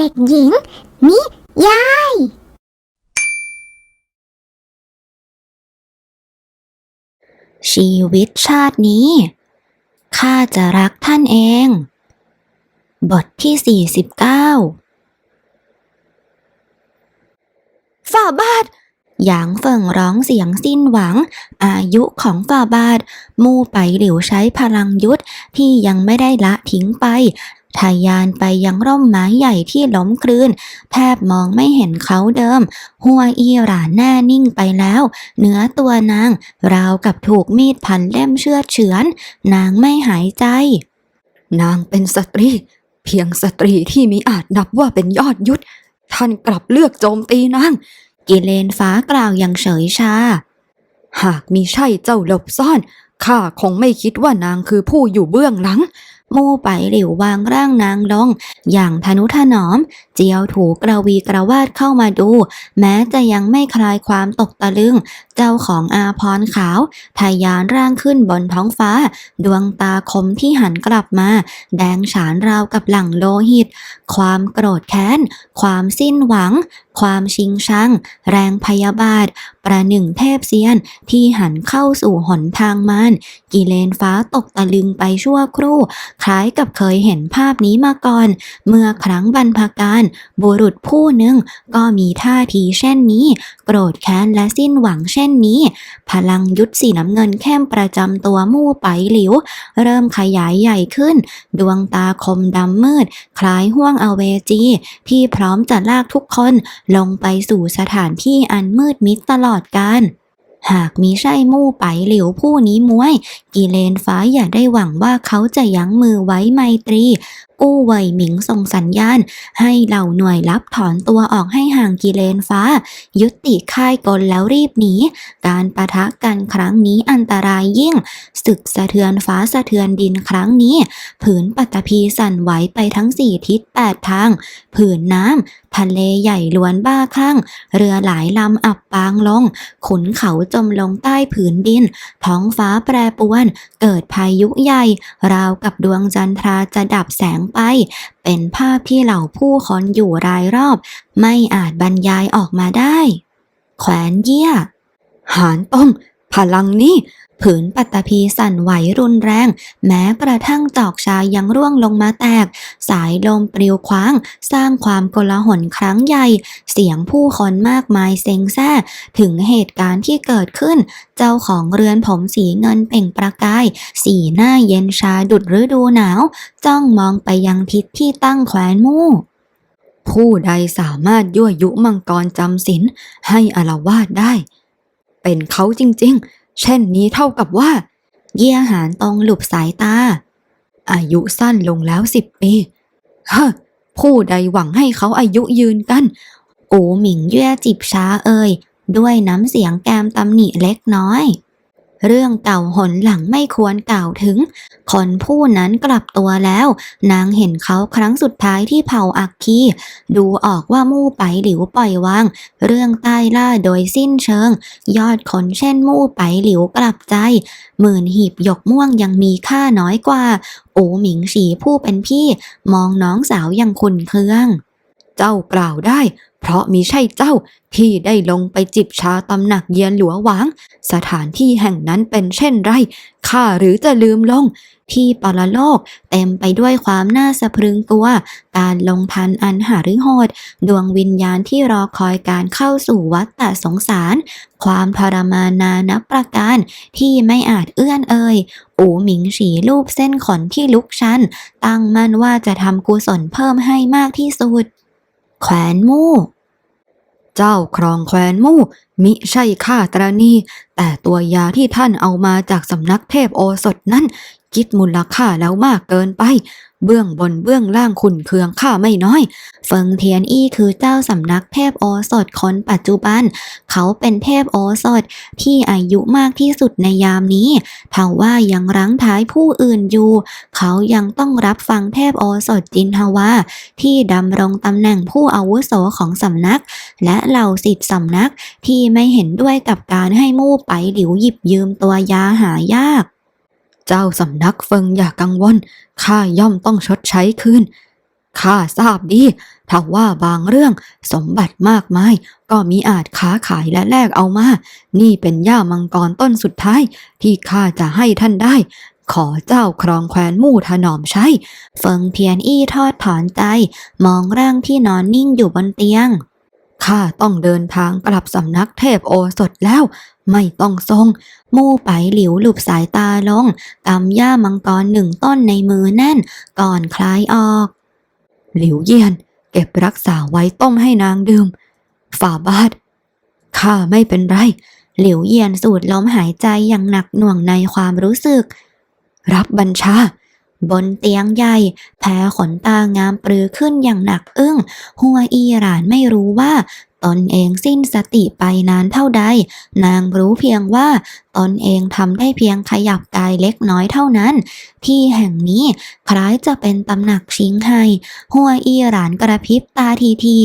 เด็กหญิง นิยาย ชีวิตชาตินี้ ข้าจะรักท่านเอง บทที่ 49 ฝ่าบาท หยางเฟิงร้องเสียงสิ้นหวัง อายุของฝ่าบาท มู่ไปหลิวใช้พลังยุทธที่ยังไม่ได้ละทิ้งไป ทะยานไปยังร่มไม้ใหญ่ที่ล้มคลื่นแทบมองไม่เห็นเขาเดิม หัวอีหราแน่นิ่งไปแล้ว เนื้อตัวนาง ราวกับถูกมีดพันเล่มเชือดเฉือน นางไม่หายใจ นางเป็นสตรี เพียงสตรีที่มิอาจนับว่าเป็นยอดยุทธท่านกลับเลือกโจมตีนาง กิเลนฟ้ากล่าวอย่างเฉยชา หากมีใช่เจ้าหลบซ่อนข้าคงไม่คิดว่านางคือผู้อยู่เบื้องหลัง มู่ไปหลิววางร่างนางลง อย่างทนุถนอม เจียวถูกระวีกระวาดเข้ามาดู แม้จะยังไม่คลายความตกตะลึง เจ้าของอาพรขาวทะยานร่างขึ้นบนท้องฟ้า ดวงตาคมที่หันกลับมา แดงฉานราวกับหลังโลหิต ความโกรธแค้น ความสิ้นหวัง ความชิงชัง แรงพยาบาท ประหนึ่งเทพเซียนที่หันเข้าสู่หนทางมานกิเลนฟ้าตกตะลึงไปชั่วครู่ คล้ายกับเคยเห็นภาพนี้มาก่อน เมื่อครั้งบรรพการบุรุษผู้หนึ่งก็มีท่าทีเช่นนี้ โกรธแค้นและสิ้นหวังเช่นนี้ พลังยุทธสีน้ำเงินเข้มประจำตัวมู่ไปหลิว เริ่มขยายใหญ่ขึ้น ดวงตาคมดำมืด คล้ายห่วงอเวจี ที่พร้อมจะลากทุกคนลงไปสู่สถานที่อันมืดมิดตลอดกาลหากมีใช่มู่ไปหลิวผู้นี้มวย กิเลนฟ้าอย่าได้หวังว่าเขาจะยั้งมือไว้ไมตรี กู้เว่ยหมิงส่งสัญญาณ ให้เหล่าหน่วยลับถอนตัวออกให้ห่างกิเลนฟ้า ยุติค่ายกลแล้วรีบหนี การปะทะกันครั้งนี้อันตรายยิ่ง ศึกสะเทือนฟ้าสะเทือนดินครั้งนี้ ผืนปัตตภีสั่นไหวไปทั้งสี่ทิศแปดทาง ผืนน้ำทะเลใหญ่ล้วนบ้าคลั่ง เรือหลายลำอับปางลง ขุนเขาจมลงใต้ผืนดิน ท้องฟ้าแปรปรวน เกิดพายุใหญ่ ราวกับดวงจันทราจะดับแสงไป เป็นภาพที่เหล่าผู้คนอยู่รายรอบ ไม่อาจบรรยายออกมาได้ แขวนเยี่ย หานต้อง พลังนี้ ผืนปัตตภีสั่นไหวรุนแรง แม้กระทั่งจอกชายยังร่วงลงมาแตก สายลมปลิวคว้าง สร้างความโกลาหลครั้งใหญ่ เสียงผู้คนมากมายเซ็งแซ่ ถึงเหตุการณ์ที่เกิดขึ้น เจ้าของเรือนผมสีเงินเปล่งประกาย สีหน้าเย็นชาดุดฤดูหนาว จ้องมองไปยังทิศที่ตั้งแขวนมู่ผู้ใดสามารถยั่วยุมังกรจำศีลให้อลาวาสได้ เป็นเขาจริงๆ เช่นนี้เท่ากับว่า เยี่ยหานตองหลบสายตา อายุสั้นลงแล้วสิบปีเฮ้ผู้ใดหวังให้เขาอายุยืนกันอูหมิงเย่ยจิบช้าเอ่ยด้วยน้ำเสียงแกมตำหนิเล็กน้อย เรื่องเก่าหนหลังไม่ควรกล่าวถึง คนผู้นั้นกลับตัวแล้ว นางเห็นเขาครั้งสุดท้ายที่เผาอักคี ดูออกว่ามู่ไปหลิวปล่อยวาง เรื่องใต้ล่าโดยสิ้นเชิง ยอดคนเช่นมู่ไปหลิวกลับใจ หมื่นหีบหยกม่วงยังมีค่าน้อยกว่าอูหมิงฉีผู้เป็นพี่ มองน้องสาวย่างขุนเคือง เจ้ากล่าวได้ เพราะมีใช่เจ้าที่ได้ลงไปจิบชาตำหนักเยียนหลัวหวาง สถานที่แห่งนั้นเป็นเช่นไรข้าหรือจะลืมลง ที่ปรโลกเต็มไปด้วยความน่าสะพรึงกลัว การลงทันอันหาฤโหดดวงวิญญาณที่รอคอยการเข้าสู่วัฏฏสงสาร ความทรมานนานับประการที่ไม่อาจเอื้อนเอ่ยอูหมิงฉีรูปเส้นขนที่ลุกชัน ตั้งมั่นว่าจะทำกุศลเพิ่มให้มากที่สุด แขวนมู่ เจ้าครองแขวนมู่ มิใช่ข้าตรณี แต่ตัวยาที่ท่านเอามาจากสำนักเทพโอสถนั้นคิดมูลค่าแล้วมากเกินไป เบื้องบนเบื้องล่างขุนเคืองข้าไม่น้อย เฟิงเทียนอี้คือเจ้าสำนักเทพโอสถคนปัจจุบัน เขาเป็นเทพโอสถที่อายุมากที่สุดในยามนี้ทว่ายังรั้งท้ายผู้อื่นอยู่ เขายังต้องรับฟังเทพโอสถจินทวาที่ดำรงตำแหน่งผู้อาวุโสของสำนัก และเหล่าสิทธิสำนักที่ไม่เห็นด้วยกับการให้มู่ไปหลิวหยิบยืมตัวยาหายาก เจ้าสำนักเฟิงอย่ากังวล ข้าย่อมต้องชดใช้คืน ข้าทราบดีถ้าว่าบางเรื่องสมบัติมากมาย ก็มีอาจค้าขายและแลกเอามา นี่เป็นย่ามังกรต้นสุดท้าย ที่ข้าจะให้ท่านได้ ขอเจ้าครองแคว้นมู่ถนอมใช้ เฟิงเทียนอี้ทอดถอนใจ มองร่างที่นอนนิ่งอยู่บนเตียง ข้าต้องเดินทางกลับสำนักเทพโอสถแล้ว ไม่ต้องทรง มู่ไปหลิวหลุบสายตาลงกำหญ้ามังกรหนึ่งต้นในมือแน่น ก่อนคลายออก หลิวเยียน เก็บรักษาไว้ต้มให้นางดื่ม ฝ่าบาทข้าไม่เป็นไร หลิวเยียนสูดลมหายใจอย่างหนักหน่วงในความรู้สึก รับบัญชา บนเตียงใหญ่ แพ้ขนตางามปรือขึ้นอย่างหนักอึ้ง หัวอีหรานไม่รู้ว่า ตนเองสิ้นสติไปนานเท่าใด นางรู้เพียงว่า ตนเองทำได้เพียงขยับกายเล็กน้อยเท่านั้น ที่แห่งนี้คล้ายจะเป็นตำหนักชิงไฮหัวอีหรานกระพริบตาทีที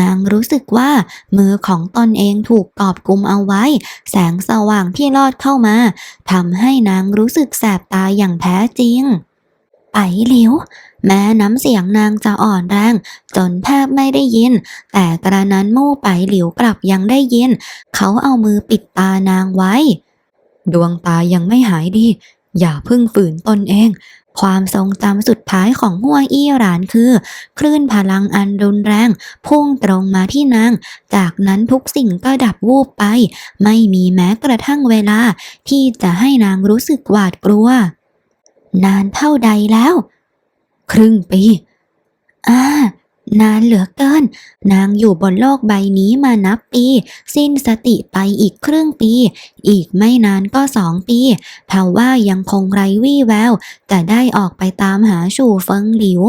นางรู้สึกว่า มือของตนเองถูกกอบกุมเอาไว้ แสงสว่างที่ลอดเข้ามาทำให้นางรู้สึกแสบตาอย่างแท้จริง ไปหลิว แม้น้ำเสียงนางจะอ่อนแรง จนแทบไม่ได้ยิน แต่กระนั้นมู่ไปหลิวกลับยังได้ยิน เขาเอามือปิดตานางไว้ ดวงตายังไม่หายดี อย่าพึ่งฝืนตนเอง ความทรงจำสุดท้ายของหัวอี้หรานคือ คลื่นพลังอันรุนแรง พุ่งตรงมาที่นาง จากนั้นทุกสิ่งก็ดับวูบไป ไม่มีแม้กระทั่งเวลา ที่จะให้นางรู้สึกหวาดกลัว นานเท่าใดแล้ว ครึ่งปีอ่านานเหลือเกิน นางอยู่บนโลกใบนี้มานับปี สิ้นสติไปอีกครึ่งปี อีกไม่นานก็สองปีทว่ายังคงไร้วี่แวว แต่ได้ออกไปตามหาชูเฟิงหลิว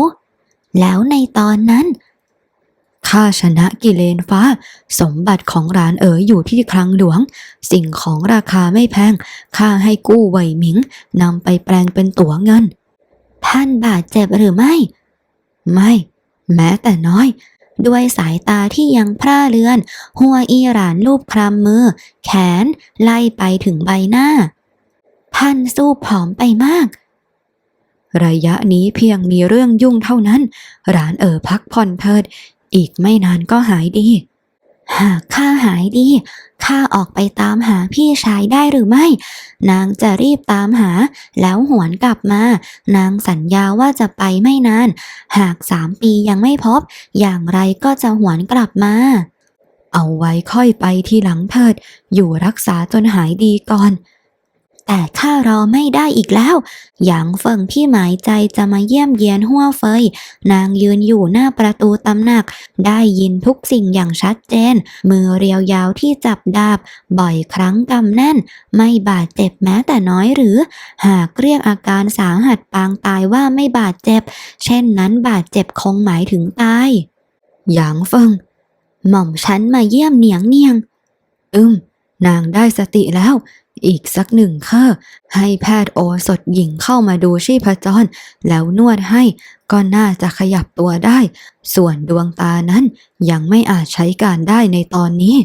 แล้วในตอนนั้น ข้าชนะกิเลนฟ้า สมบัติของร้านเอ๋ยอยู่ที่คลังหลวง สิ่งของราคาไม่แพงข้าให้กู้ไหวหมิงนำไปแปลงเป็นตั๋วเงินท่านบาดเจ็บหรือไม่ ไม่ แม้แต่น้อย ด้วยสายตาที่ยังพร่าเลือน หัวอีหรานลูบคลำมือ แขนไล่ไปถึงใบหน้า ท่านสู้ผอมไปมากระยะนี้เพียงมีเรื่องยุ่งเท่านั้นร้านเอ๋อพักผ่อนเถิด อีกไม่นานก็หายดี หากข้าหายดีข้าออกไปตามหาพี่ชายได้หรือไม่ นางจะรีบตามหา แล้วหวนกลับมา นางสัญญาว่าจะไปไม่นาน หากสามปียังไม่พบ อย่างไรก็จะหวนกลับมา เอาไว้ค่อยไปทีหลังเถิด อยู่รักษาจนหายดีก่อน แต่ข้ารอไม่ได้อีกแล้ว หยางเฟิงที่หมายใจจะมาเยี่ยมเยียนหัวเฟย นางยืนอยู่หน้าประตูตำหนัก ได้ยินทุกสิ่งอย่างชัดเจน มือเรียวยาวที่จับดาบ บ่อยครั้งกำแน่น ไม่บาดเจ็บแม้แต่น้อยหรือ หากเรียกอาการสาหัสปางตายว่าไม่บาดเจ็บ เช่นนั้นบาดเจ็บคงหมายถึงตาย หยางเฟิง หม่อมฉันมาเยี่ยมเนียงเนียงอึม นางได้สติแล้ว อีกสักหนึ่งเคอให้แพทย์โอสถหญิงเข้ามาดูชีพจร แล้วนวดให้ ก็น่าจะขยับตัวได้ ส่วนดวงตานั้นยังไม่อาจใช้การได้ในตอนนี้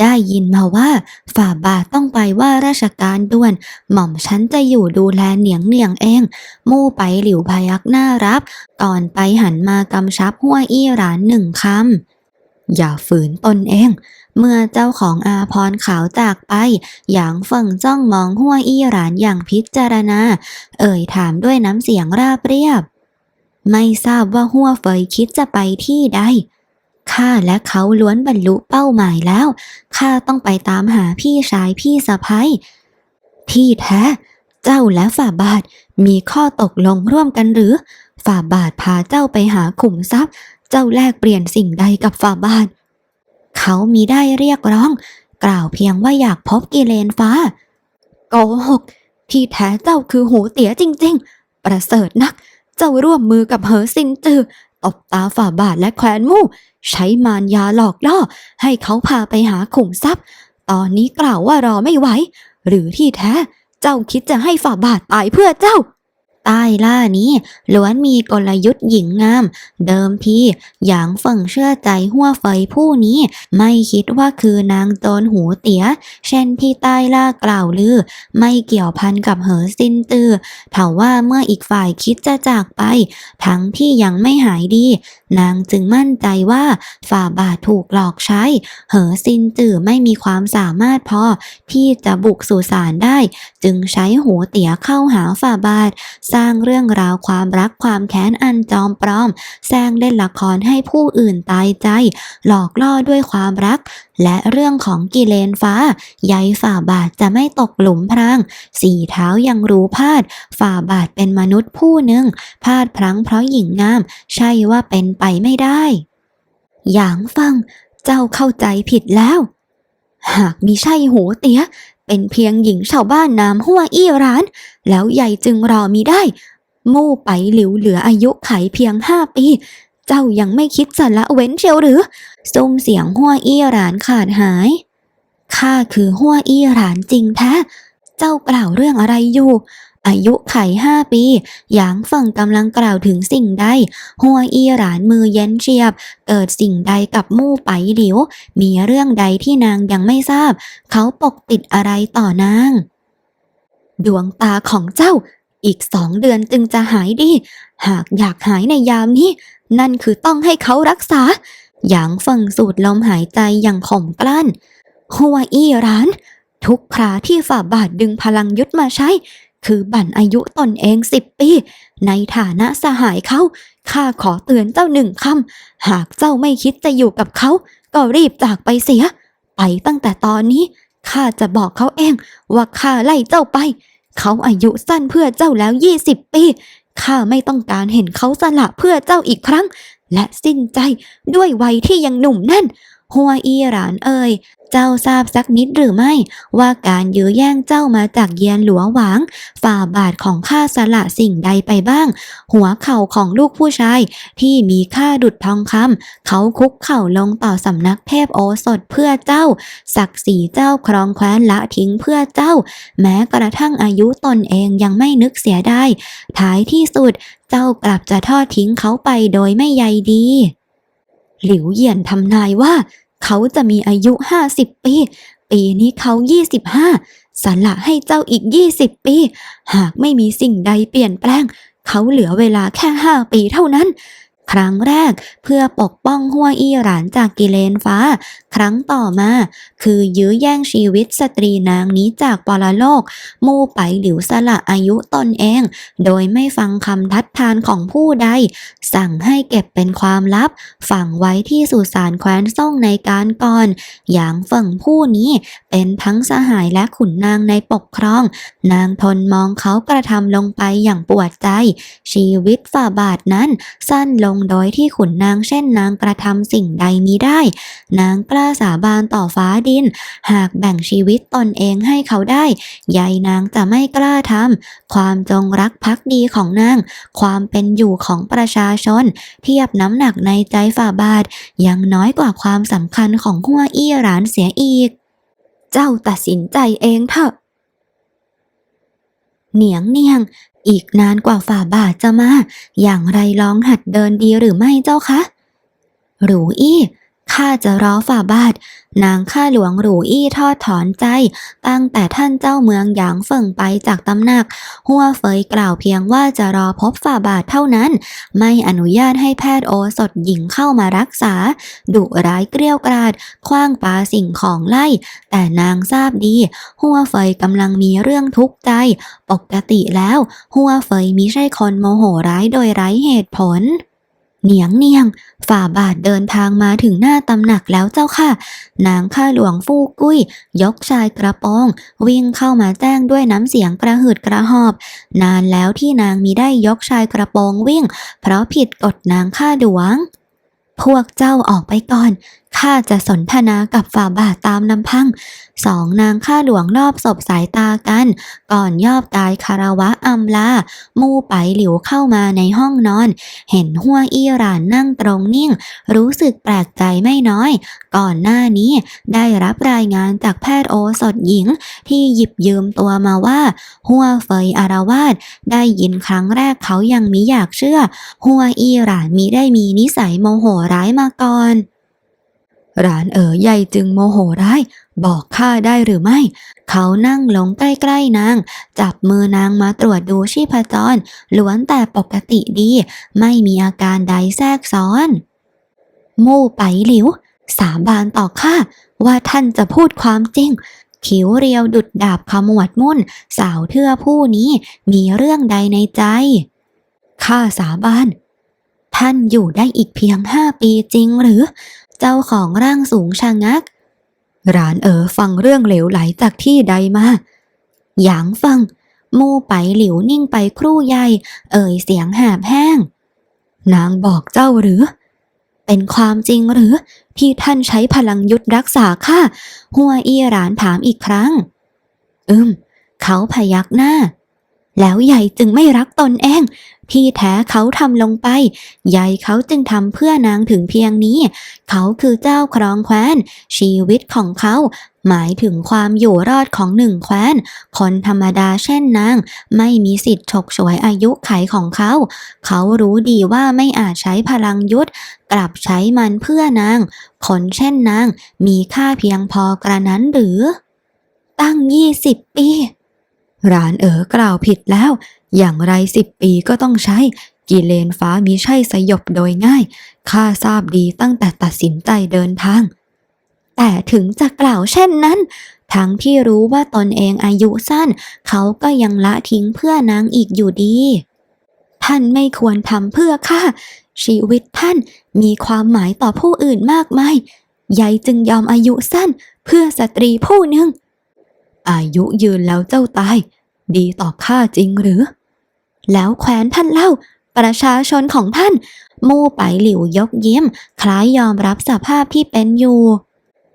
ได้ยินมาว่าฝ่าบาทต้องไปว่าราชการด่วน หม่อมฉันจะอยู่ดูแลเหนียงเหนียงเอง มู่ไปหลิวพยักหน้ารับ ก่อนไปหันมากำชับหัวอี้หรานหนึ่งคำ อย่าฝืนตนเอง เมื่อเจ้าของอาพรขาวจากไป หยางเฟิงจ้องมองหัวอี้หรานอย่างพิจารณา เอ่ยถามด้วยน้ำเสียงราบเรียบ ไม่ทราบว่าหัวเฟยคิดจะไปที่ใด ข้าและเขาล้วนบรรลุเป้าหมายแล้ว ข้าต้องไปตามหาพี่ชายพี่สะพ้ยที่แท้ เจ้าและฝ่าบาทมีข้อตกลงร่วมกันหรือฝ่าบาทพาเจ้าไปหาขุมทรัพย์ เจ้าแลกเปลี่ยนสิ่งใดกับฝ่าบาท เขามีได้เรียกร้อง กล่าวเพียงว่าอยากพบกิเลนฟ้าโกหก ที่แท้เจ้าคือหูเตี๋ยจริง ๆ ประเสริฐนัก เจ้าร่วมมือกับเหอซินจือตบตาฝ่าบาทและแควนมู่ ใช้มารยาหลอกล่อ ให้เขาพาไปหาขุมทรัพย์ ตอนนี้กล่าวว่ารอไม่ไหว หรือที่แท้ เจ้าคิดจะให้ฝ่าบาทตายเพื่อเจ้า ใต้ล่านี้ล้วนมีกลยุทธ์หญิงงาม เดิมทีหยางเฟิงเชื่อใจหัวเฟยผู้นี้ ไม่คิดว่าคือนางโจรหูเตี๋ยเช่นที่ใต้ล่ากล่าวลือ ไม่เกี่ยวพันกับเหอซินตือเถาว่าเมื่ออีกฝ่ายคิดจะจากไป ทั้งที่ยังไม่หายดี นางจึงมั่นใจว่าฝ่าบาทถูกหลอกใช้ เหอซินตือไม่มีความสามารถพอที่จะบุกสู่ศาลได้ จึงใช้หูเตี๋ยเข้าหาฝ่าบาทสร้างเรื่องราวความรักความแค้นอันจอมปลอมแสร้งเล่นละครให้ผู้อื่นตายใจ หลอกล่อด้วยความรัก และเรื่องของกิเลนฟ้า ใยฝ่าบาทจะไม่ตกหลุมพราง สี่เท้ายังรู้พลาด ฝ่าบาทเป็นมนุษย์ผู้หนึ่งพลาดพลั้งเพราะหญิงงาม ใช่ว่าเป็นไปไม่ได้หยางฟัง เจ้าเข้าใจผิดแล้ว หากมิใช่หูเตี้ย เป็นเพียงหญิงชาวบ้านนามหัวอี้ร้าน แล้วใหญ่จึงรอมีได้ มู่ไปหลิวเหลืออายุไขเพียงห้าปี เจ้ายังไม่คิดจะละเว้นเชียวหรือซุ้มเสียงหัวอี้หรานขาดหายข้าคือหัวอี้หรานจริงแท้ เจ้ากล่าวเรื่องอะไรอยู่ อายุไขห้าปีหยางฝั่งกำลังกล่าวถึงสิ่งใดหัวอีหรานมือเย็นเฉียบ เกิดสิ่งใดกับมู่ไปหลิว มีเรื่องใดที่นางยังไม่ทราบ เขาปกปิดอะไรต่อนาง ดวงตาของเจ้า อีกสองเดือนจึงจะหายดี หากอยากหายในยามนี้ นั่นคือต้องให้เขารักษา หยางเฟิงสูดลมหายใจอย่างข่มกลั้นหัวอีร้าน ทุกคราที่ฝ่าบาทดึงพลังยุทธมาใช้ คือบั่นอายุตนเองสิบปี ในฐานะสหายเขา ข้าขอเตือนเจ้าหนึ่งคำ หากเจ้าไม่คิดจะอยู่กับเขา ก็รีบจากไปเสีย ไปตั้งแต่ตอนนี้ ข้าจะบอกเขาเอง ว่าข้าไล่เจ้าไป เขาอายุสั้นเพื่อเจ้าแล้วยี่สิบปี ข้าไม่ต้องการเห็นเขาสละเพื่อเจ้าอีกครั้ง และสิ้นใจด้วยวัยที่ยังหนุ่มแน่น หัวอีหรานเอ่ยเจ้าทราบสักนิดหรือไม่ ว่าการยื้อแย่งเจ้ามาจากเยียนหลัวหวาง ฝ่าบาทของข้าสละสิ่งใดไปบ้าง หัวเข่าของลูกผู้ชาย ที่มีค่าดุดทองคำเขาคุกเข่าลงต่อสำนักเทพโอสถเพื่อเจ้า ศักดิ์ศรีเจ้าครองแคว้นละทิ้งเพื่อเจ้า แม้กระทั่งอายุตนเองยังไม่นึกเสียได้ ท้ายที่สุด เจ้ากลับจะทอดทิ้งเขาไปโดยไม่ใยดี หลิวเหยียนทำนายว่า เขาจะมีอายุห้าสิบปี ปีนี้เขายี่สิบห้าสละให้เจ้าอีกยี่สิบปี หากไม่มีสิ่งใดเปลี่ยนแปลง เขาเหลือเวลาแค่ห้าปีเท่านั้น ครั้งแรกเพื่อปกป้องหัวอี้หรานจากกิเลนฟ้า ครั้งต่อมา คือยื้อแย่งชีวิตสตรีนางนี้จากปรโลก มู่ไปหลิวสละอายุตนเอง โดยไม่ฟังคำทัดทานของผู้ใด สั่งให้เก็บเป็นความลับ ฝังไว้ที่สุสานแคว้นซ่งในการก่อน อย่างฝั่งผู้นี้เป็นทั้งสหายและขุนนางในปกครอง นางทนมองเขากระทำลงไปอย่างปวดใจ ชีวิตฝ่าบาทนั้นสั้นลงโดยที่ขุนนางเช่นนางกระทำสิ่งใดมีได้ นางกล้าสาบานต่อฟ้าดิน หากแบ่งชีวิตตนเองให้เขาได้ยายนางจะไม่กล้าทำความจงรักภักดีของนาง ความเป็นอยู่ของประชาชน เทียบน้ำหนักในใจฝ่าบาท ยังน้อยกว่าความสำคัญของหัวอี้หรานเสียอีก เจ้าตัดสินใจเองเถอะเหนียงเนียง อีกนานกว่าฝ่าบาทจะมา อย่างไรลองหัดเดินดีหรือไม่เจ้าคะ หรูอี้ ข้าจะรอฝ่าบาท นางข้าหลวงหรูอี้ทอดถอนใจ ตั้งแต่ท่านเจ้าเมืองหยางเฟิงไปจากตำหนัก หัวเฟยกล่าวเพียงว่าจะรอพบฝ่าบาทเท่านั้น ไม่อนุญาตให้แพทย์โอสถหญิงเข้ามารักษา ดุร้ายเกลี้ยวกราดคว้างปาสิ่งของไล่ แต่นางทราบดี หัวเฟยกำลังมีเรื่องทุกข์ใจ ปกติแล้ว หัวเฟยมิใช่คนโมโหร้ายโดยไร้เหตุผล เหนียงเนียง ฝ่าบาทเดินทางมาถึงหน้าตำหนักแล้วเจ้าค่ะ นางข้าหลวงฟู่กุ้ย ยกชายกระโปรงวิ่งเข้ามาแจ้งด้วยน้ำเสียงกระหืดกระหอบ นานแล้วที่นางมีได้ยกชายกระโปรงวิ่ง เพราะผิดกฎนางข้าหลวง พวกเจ้าออกไปก่อนข้าจะสนทนากับฝ่าบาทตามลำพังสองนางข้าหลวงรอบศพสายตากัน ก่อนยอบกายคารวะอำลา มู่ไปหลิวเข้ามาในห้องนอน เห็นหัวอี้หรานนั่งตรงนิ่ง รู้สึกแปลกใจไม่น้อย ก่อนหน้านี้ได้รับรายงานจากแพทย์โอสถหญิง ที่หยิบยืมตัวมาว่า หัวเฟยอารวาสได้ยินครั้งแรกเขายังมิอยากเชื่อ หัวอี้หรานมิได้มีนิสัยโมโหร้ายมาก่อน ร้านเอ๋อใหญ่จึงโมโหร้าย บอกข้าได้หรือไม่ เขานั่งลงใกล้ๆนาง จับมือนางมาตรวจดูชีพจรล้วนแต่ปกติดี ไม่มีอาการใดแทรกซ้อนมู่ไปหลิว สาบานต่อข้าว่าท่านจะพูดความจริงขิวเรียวดุดดาบขมวดมุ่น สาวเทื่อผู้นี้มีเรื่องใดในใจ ข้าสาบาน ท่านอยู่ได้อีกเพียงห้าปีจริงหรือ เจ้าของร่างสูงชะงักรานเอ๋อฟังเรื่องเหลวไหลจากที่ใดมา หยางฟัง มู่ไปหลิวนิ่งไปครู่ใหญ่ เอ่ยเสียงแหบแห้ง นางบอกเจ้าหรือ เป็นความจริงหรือ ที่ท่านใช้พลังยุทธรักษาข้าหัวอีหรานถามอีกครั้ง อืม เขาพยักหน้าแล้วใหญ่จึงไม่รักตนเอง ที่แท้เขาทำลงไปใหญ่เขาจึงทำเพื่อนางถึงเพียงนี้ เขาคือเจ้าครองแคว้น ชีวิตของเขา หมายถึงความอยู่รอดของหนึ่งแคว้น คนธรรมดาเช่นนาง ไม่มีสิทธิ์ฉกฉวยอายุไขของเขา เขารู้ดีว่าไม่อาจใช้พลังยุทธกลับใช้มันเพื่อนาง คนเช่นนาง มีค่าเพียงพอกระนั้นหรือ ตั้งยี่สิบปี ร้านเอ๋อกล่าวผิดแล้ว อย่างไรสิบปีก็ต้องใช้ กิเลนฟ้ามีใช่สยบโดยง่าย ข้าทราบดีตั้งแต่ตัดสินใจเดินทาง แต่ถึงจะกล่าวเช่นนั้น ทั้งที่รู้ว่าตนเองอายุสั้น เขาก็ยังละทิ้งเพื่อนางอีกอยู่ดี ท่านไม่ควรทำเพื่อข้าชีวิตท่านมีความหมายต่อผู้อื่นมากมายยายจึงยอมอายุสั้นเพื่อสตรีผู้หนึ่ง อายุยืนแล้วเจ้าตาย ดีต่อข้าจริงหรือ แล้วแคว้นท่านเล่า ประชาชนของท่าน มู่ไปหลิวยกยิ้ม คล้ายยอมรับสภาพที่เป็นอยู่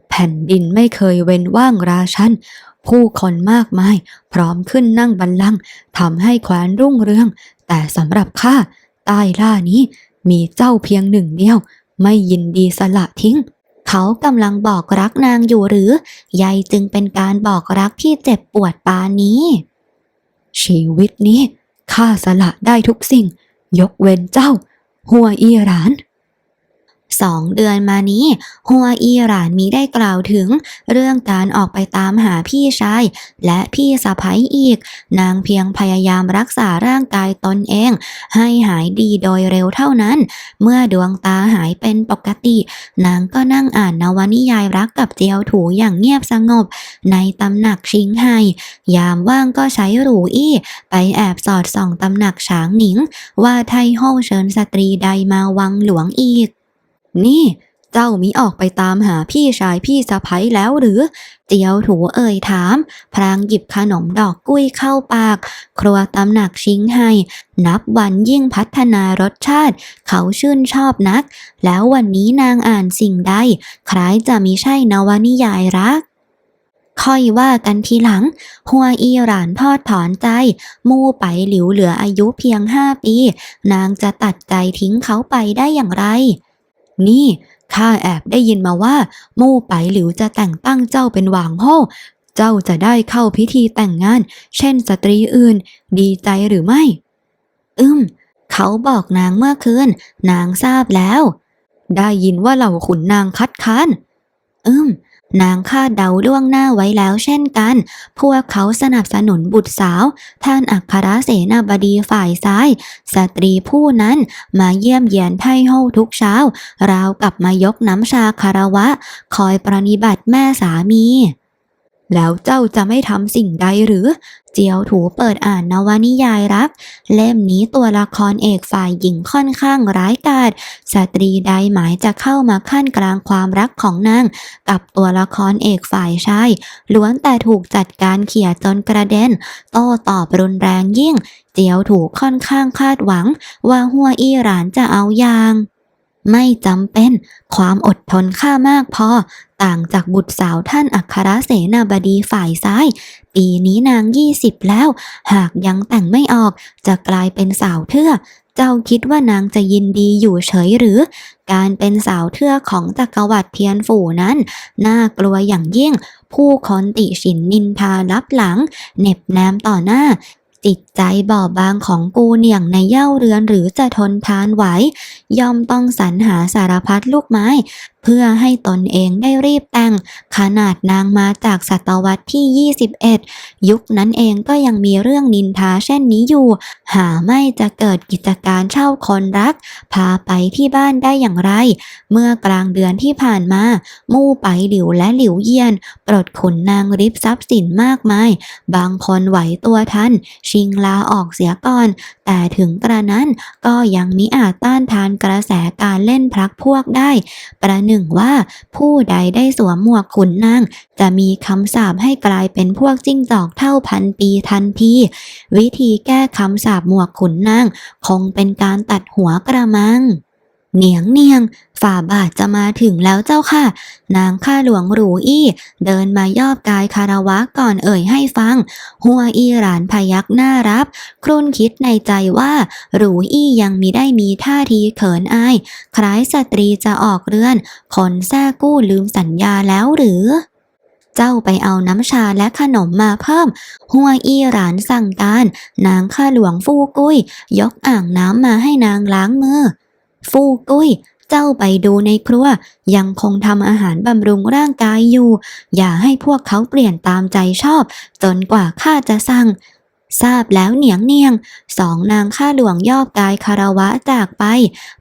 แผ่นดินไม่เคยเว้นว่างราชันผู้คนมากมาย พร้อมขึ้นนั่งบัลลังก์ทำให้แคว้นรุ่งเรือง แต่สำหรับข้าใต้ล่านี้มีเจ้าเพียงหนึ่งเดียว ไม่ยินดีสละทิ้ง เขากำลังบอกรักนางอยู่หรือยายจึงเป็นการบอกรักที่เจ็บปวดปานนี้ ชีวิตนี้ข้าสละได้ทุกสิ่ง ยกเว้นเจ้า หัวอีหราน สองเดือนมานี้ หัวอีหรานมีได้กล่าวถึง เรื่องการออกไปตามหาพี่ชาย และพี่สะพ้ยอีก นางเพียงพยายามรักษาร่างกายตนเอง ให้หายดีโดยเร็วเท่านั้น เมื่อดวงตาหายเป็นปกติ นางก็นั่งอ่านนวนิยายรักกับเจียวถูอย่างเงียบสงบ ในตำหนักชิงไฮยามว่างก็ใช้หรูอี้ไปแอบสอดส่องตำหนักฉางหนิง ว่าไทโฮเชิญสตรีใดมาวังหลวงอีก นี่เจ้ามิออกไปตามหาพี่ชายพี่สะพ้ยแล้วหรือเจียวถูเอ่ยถามพรางหยิบขนมดอกกุ้ยเข้าปาก ครัวตำหนักชิงไฮนับวันยิ่งพัฒนารสชาติ เขาชื่นชอบนัก แล้ววันนี้นางอ่านสิ่งใดคล้ายจะมีใช่นวนิยายรักค่อยว่ากันทีหลัง หัวอีหรานทอดถอนใจ มู่ไปหลิวเหลืออายุเพียงห้าปี นางจะตัดใจทิ้งเขาไปได้อย่างไร นี่ข้าแอบได้ยินมาว่ามู่ไปหลิวจะแต่งตั้งเจ้าเป็นหวางโฮเจ้าจะได้เข้าพิธีแต่งงาน เช่นสตรีอื่น ดีใจหรือไม่ อืม เขาบอกนางเมื่อคืน นางทราบแล้ว ได้ยินว่าเหล่าขุนนางคัดค้าน อืม นางคาดเดาล่วงหน้าไว้แล้วเช่นกัน พวกเขาสนับสนุนบุตรสาว ท่านอัครเสนาบดีฝ่ายซ้าย สตรีผู้นั้นมาเยี่ยมเยียนไทโฮทุกเช้า ราวกับมายกน้ำชาคารวะ คอยปรนิบัติแม่สามี แล้วเจ้าจะไม่ทำสิ่งใดหรือ เจียวถูเปิดอ่านนวนิยายรัก เล่มนี้ตัวละครเอกฝ่ายหญิงค่อนข้างร้ายกาจสตรีใดหมายจะเข้ามาขั้นกลางความรักของนาง กับตัวละครเอกฝ่ายชายล้วนแต่ถูกจัดการเขี่ยจนกระเด็น โต้ตอบรุนแรงยิ่ง เจียวถูค่อนข้างคาดหวัง ว่าหัวอี้หรานจะเอาอย่างไม่จำเป็น ความอดทนค่ามากพอ ต่างจากบุตรสาวท่านอัครเสนาบดีฝ่ายซ้าย ปีนี้นางยี่สิบแล้ว หากยังแต่งไม่ออก จะกลายเป็นสาวเทื่อ เจ้าคิดว่านางจะยินดีอยู่เฉยหรือ การเป็นสาวเทื่อของจักรวรรดิเทียนฝูนั้น น่ากลัวอย่างยิ่ง ผู้คนติฉินนินทาลับหลังเน็บแนมต่อหน้าจิตใจบอบบางของกูเนียงในเย่าเรือนหรือจะทนทานไหว ย่อมต้องสรรหาสารพัดลูกไม้ เพื่อให้ตนเองได้รีบแต่ง ขนาดนางมาจากศตวรรษที่ 21 ยุคนั้นเองก็ยังมีเรื่องนินทาเช่นนี้อยู่ หาไม่จะเกิดกิจการเช่าคนรัก พาไปที่บ้านได้อย่างไร เมื่อกลางเดือนที่ผ่านมา มู่ไปหลิวและหลิวเยียน ปลดขุนนางริบทรัพย์สินมากมาย บางคนไหวตัวทัน ชิงลาออกเสียก่อนแต่ถึงกระนั้นก็ยังมิอาจต้านทานกระแสการเล่นพลักพวกได้ ประหนึ่งว่าผู้ใดได้สวมหมวกขุนนาง จะมีคำสาปให้กลายเป็นพวกจิ้งจอกเท่าพันปีทันที วิธีแก้คำสาปหมวกขุนนาง คงเป็นการตัดหัวกระมัง เนียงเนียง ฝ่าบาทจะมาถึงแล้วเจ้าค่ะ นางข้าหลวงหรูอี้ เดินมายอบกายคารวะก่อนเอ่ยให้ฟัง หัวอีหลานพยักหน้ารับ ครุ่นคิดในใจว่า หรูอี้ยังมีได้มีท่าทีเขินอาย คล้ายสตรีจะออกเรือน คนแท้กู้ลืมสัญญาแล้วหรือเจ้าไปเอาน้ำชาและขนมมาเพิ่ม หัวอีหลานสั่งการ นางข้าหลวงฟูกุ้ย ยกอ่างน้ำมาให้นางล้างมือ ฟูกุ้ย เจ้าไปดูในครัว ยังคงทำอาหารบำรุงร่างกายอยู่ อย่าให้พวกเขาเปลี่ยนตามใจชอบ จนกว่าข้าจะสั่งทราบแล้วเหนียงเนียง สองนางข้าหลวงยอบกายคารวะจากไป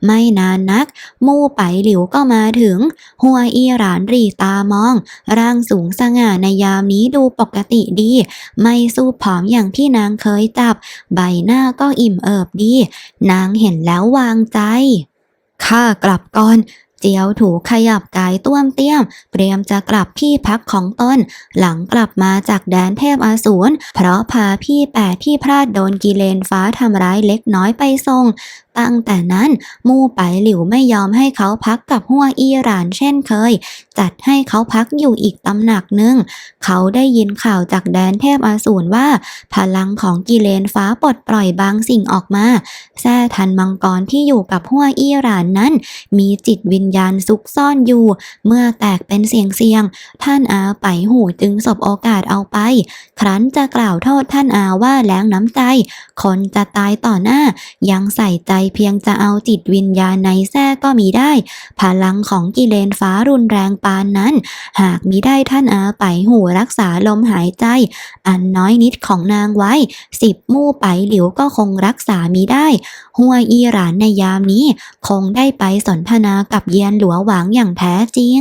ไม่นานนัก มู่ไปหลิวก็มาถึง หัวอีหรานรีตามอง ร่างสูงสง่าในยามนี้ดูปกติดี ไม่สู้ผอมอย่างที่นางเคยจับ ใบหน้าก็อิ่มเอิบดี นางเห็นแล้ววางใจ ข้ากลับก่อนเจียวถูขยับกายต้วมเตี้ยม เตรียมจะกลับที่พักของตนหลังกลับมาจากแดนเทพอสูรเพราะพาพี่แปดที่พลาดโดนกิเลนฟ้าทำร้ายเล็กน้อยไปทรงตั้งแต่นั้นมู่ไปหลิวไม่ยอมให้เขาพักกับหัวอีหรานเช่นเคย จัดให้เขาพักอยู่อีกตำหนักหนึ่ง เขาได้ยินข่าวจากแดนเทพอสูรว่า พลังของกิเลนฟ้าปลดปล่อยบางสิ่งออกมาแท้ทันมังกรที่อยู่กับหัวอีหรานนั้น มีจิตวิญญาณซุกซ่อนอยู่ เมื่อแตกเป็นเสียงเสียง ท่านอาไปหูจึงสบโอกาสเอาไป ครั้นจะกล่าวโทษท่านอาว่าแล้งน้ำใจ คนจะตายต่อหน้ายังใส่ใจเพียงจะเอาจิตวิญญาณในแท้ก็มีได้ พลังของกิเลนฟ้ารุนแรงปานนั้น หากมิได้ท่านอาไปหูรักษาลมหายใจ อันน้อยนิดของนางไว้สิบมู่ไปหลิวก็คงรักษามิได้ หัวอีหรานในยามนี้ คงได้ไปสนทนากับเยียนหลัวหวางอย่างแท้จริง